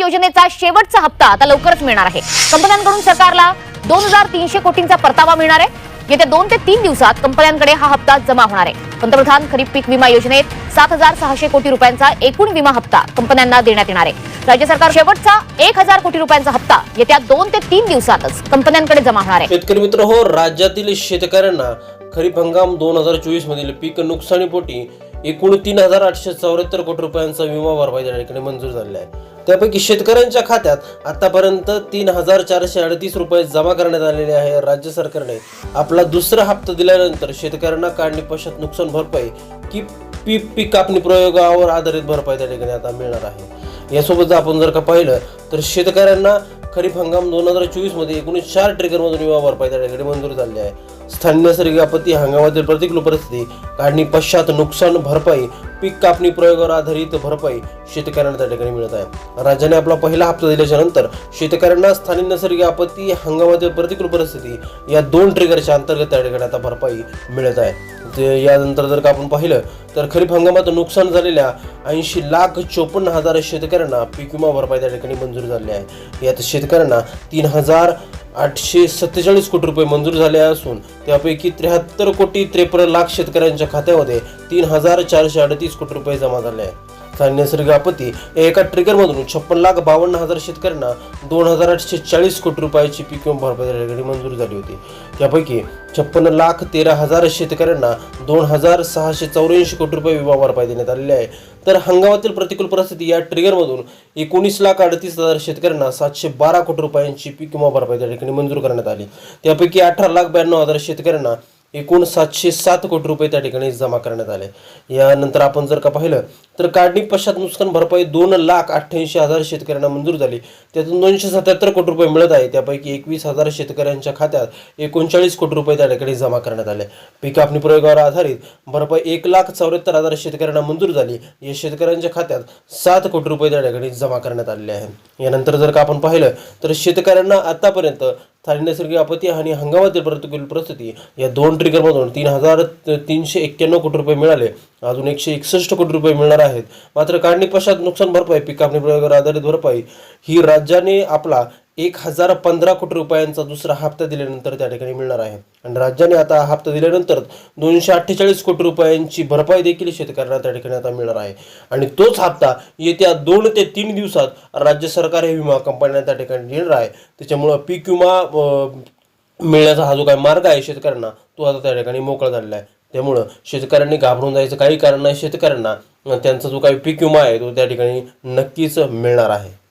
योजनेचा शेवटचा हप्ता आता लवकरच मिळणार आहे. कंपन्यांकडून सरकारला दोन हजार तीनशे कोटींचा परतावा मिळणार आहे. येत्या दोन ते तीन दिवसात कंपन्यांकडे हा हप्ता जमा होणार आहे. पंतप्रधान खरीप पीक विमा योजनेत सात हजार सहाशे कोटी रुपयांचा एकूण विमा हप्ता कंपन्यांना देण्यात येणार आहे. राज्य सरकार शेवटचा एक हजार कोटी रुपयांचा हप्ता येत्या दोन ते तीन दिवसातच कंपन्यांकडे जमा होणार आहे. शेतकरी मित्र हो राज्यातील शेतकऱ्यांना खरीप हंगाम दोन हजार चोवीस मधील पीक नुकसानीपोटी एकूण तीन हजार आठशे चौऱ्याहत्तर कोटी रुपयांचा विमा भरपाई देण्याकडे मंजूर झालेला आहे. त्यापैकी शेतकऱ्यांच्या खात्यात आतापर्यंत तीन हजार चारशे अडतीस रुपये जमा करण्यात आलेले आहे राज्य सरकारने. आपला दुसरा हप्ता दिल्यानंतर शेतकऱ्यांना काढणी पश्चात नुकसान भरपाई की पीक पीक कापणी प्रयोगावर आधारित भरपाई त्या ठिकाणी आता मिळणार आहे. यासोबत आपण जर का पाहिलं तर शेतकऱ्यांना खरीप हंगाम दोन हजार चोवीसमध्ये एकोणीस चार ट्रिगरमधून विमा भरपाई त्या ठिकाणी मंजूर झाली आहे. स्थानिक नैसर्गिक आपत्ती हंगामातील प्रतिकूल परिस्थिती काढणी पश्चात नुकसान भरपाई पीक कापणी प्रयोगावर आधारित भरपाई शेतकऱ्यांना त्या ठिकाणी मिळत आहे. राज्याने आपला पहिला हप्ता दिल्याच्या नंतर शेतकऱ्यांना स्थानिक नैसर्गिक आपत्ती हंगामातील प्रतिकूल परिस्थिती या दोन ट्रिगरच्या अंतर्गत त्या ठिकाणी आता भरपाई मिळत आहे. ते यानंतर जर का आपण पाहिलं तर खरीप हंगामात नुकसान झालेल्या ऐंशी लाख चोपन्न हजार शेतकऱ्यांना पीक विमा भरपाई त्या ठिकाणी मंजूर झाली आहे. यात शेतकऱ्यांना तीन हजार आठशे सत्तेचाळीस कोटी रुपये मंजूर झाले असून त्यापैकी त्र्याहत्तर कोटी त्रेपन्न लाख शेतकऱ्यांच्या खात्यामध्ये तीन हजार चारशे अडतीस कोटी रुपये जमा झाले आहे स्थानिक नैसर्गिक आपत्ती एका ट्रिगरमधून छप्पन लाख बावन्न हजार शेतकऱ्यांना दोन हजार आठशे चाळीस कोटी रुपयाची पीक विमा भरपाई ठिकाणी मंजूर झाली होती. त्यापैकी छप्पन्न लाख तेरा हजार शेतकऱ्यांना दोन हजार सहाशे चौऱ्याऐंशी कोटी रुपये विमा भरपाई देण्यात आलेली आहे. तर हंगामातील प्रतिकूल परिस्थिती या ट्रिगरमधून एकोणीस लाख अडतीस हजार शेतकऱ्यांना सातशे बारा कोटी रुपयांची पीक विमा भरपाई त्या ठिकाणी मंजूर करण्यात आली. त्यापैकी अठरा लाख ब्याण्णव हजार शेतकऱ्यांना एकूण सातशे सात कोटी रुपये त्या ठिकाणी जमा करण्यात आले. यानंतर आपण जर का पाहिलं तर काढणी पश्चात नुकसान भरपाई दोन लाख अठ्ठ्याऐंशी हजार शेतकऱ्यांना मंजूर झाली. त्यातून दोनशे सत्याहत्तर कोटी रुपये मिळत आहे. त्यापैकी एकवीस हजार शेतकऱ्यांच्या खात्यात एकोणचाळीस कोटी रुपये त्या ठिकाणी जमा करण्यात आले. पीक कापणी प्रयोगावर आधारित भरपाई एक लाख चौऱ्याहत्तर हजार शेतकऱ्यांना मंजूर झाली. या शेतकऱ्यांच्या खात्यात सात कोटी रुपये त्या ठिकाणी जमा करण्यात आलेले आहे. यानंतर जर का आपण पाहिलं तर शेतकऱ्यांना आतापर्यंत स्थानिक नैसर्गिक आपत्ती आणि हंगामातील प्रतिकूल परिस्थिती या दोन ट्रिगरमधून तीन हजार तीनशे एक्क्याण्णव कोटी रुपये मिळाले. अजून एकशे एकसष्ट कोटी रुपये मिळणार आहेत. मात्र काढणी पश्चात नुकसान भरपाई पीक कापणी प्रयोगावर आधारित भरपाई ही राज्याने आपला एक हजार पंधरा कोटी रुपयांचा दुसरा हप्ता दिल्यानंतर त्या ठिकाणी मिळणार आहे. आणि राज्याने आता हप्ता दिल्यानंतर दोनशे अठ्ठेचाळीस कोटी रुपयांची भरपाई देखील शेतकऱ्यांना त्या ठिकाणी आता मिळणार आहे. आणि तोच हप्ता येत्या दोन ते तीन दिवसात राज्य सरकार हे विमा कंपन्यांना त्या ठिकाणी देणार आहे. त्याच्यामुळं पीक विमा मिळण्याचा हा जो काही मार्ग आहे शेतकऱ्यांना तो आता त्या ठिकाणी मोकळा झालेला आहे. त्यामुळं शेतकऱ्यांनी घाबरून जायचं काही कारण नाही. शेतकऱ्यांना त्यांचा जो काही पीक विमा आहे तो त्या ठिकाणी नक्कीच मिळणार आहे.